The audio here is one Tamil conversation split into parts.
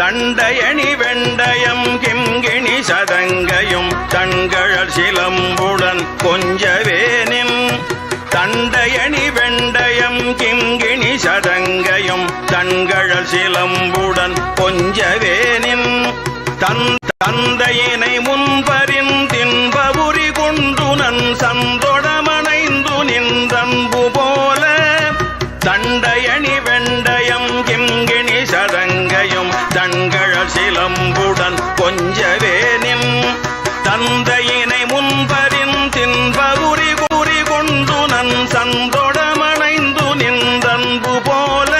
தண்டையணி வெண்டயம் கிங்கிணி சதங்கையும் தண்கழல் சிலம்புடன் கொஞ்சவேனின் தண்டையணி வெண்டயம் கிங்கிணி சதங்கையும் தண்கழல் சிலம்புடன் கொஞ்சவேனின் தன் தந்தையினை முன்பரின் தின்பபுரி கொண்டு நன் கொஞ்சவே நின். தந்தையினை முன்பரின் தின்பகுரி கூறி கொண்டு நன் சந்தொடமணைந்து நின்றன்பு போல.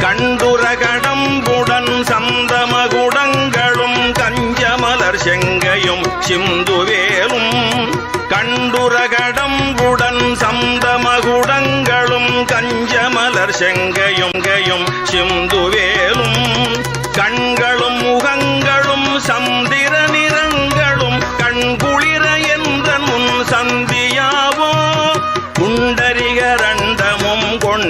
கண்டுரகடம்புடன் சந்தமகுடங்களும் கஞ்சமலர் செங்கையும் சிந்துவேலும். கண்டுரகடம்புடன் சந்தமகுடங்களும் கஞ்சமலர் செங்கையும் கையும் சிந்துவேலும். கண்கள்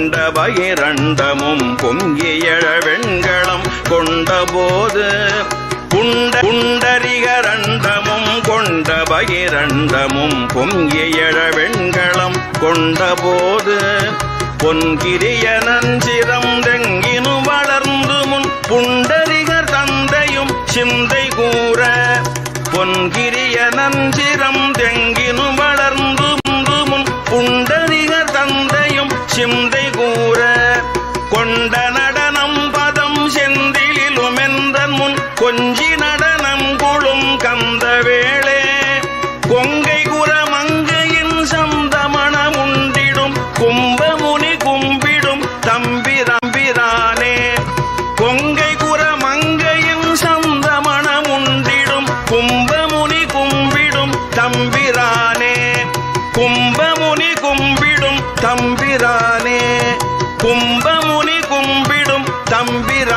கொண்ட பகிரண்டமும் பொங்கியழ வெண்களம் கொண்டபோது. குண்ட குண்டரிகரண்டமும் கொண்ட பகிரண்டமும் பொங்கியழ வெண்களம் கொண்டபோது. பொன்கிரிய நஞ்சிரம் தெங்கினு வளர்ந்து முன் புண்டரிகர் தந்தையும் சிந்தை கூற. பொன்கிரிய நஞ்சிரம் தெங்கினு கொண்ட நடனம் பதம் செந்திலும் முன் கொஞ்சி நடனம் குழும் கந்த வேளே கொங்கை குர மங்கையின் சந்தமணம் உண்டிடும் கும்பமுனி கும்பிடும் தம்பி தம்பிரம்பிரானே கொங்கை குர மங்கையின் சந்தமணம் உண்டிடும் கும்பமுனி கும்பிடும் தம்பிரானே கும்பமுனி கும்பிடும் தம்பிரா கும்பமுனி கும்பிடும் தம்பிரானே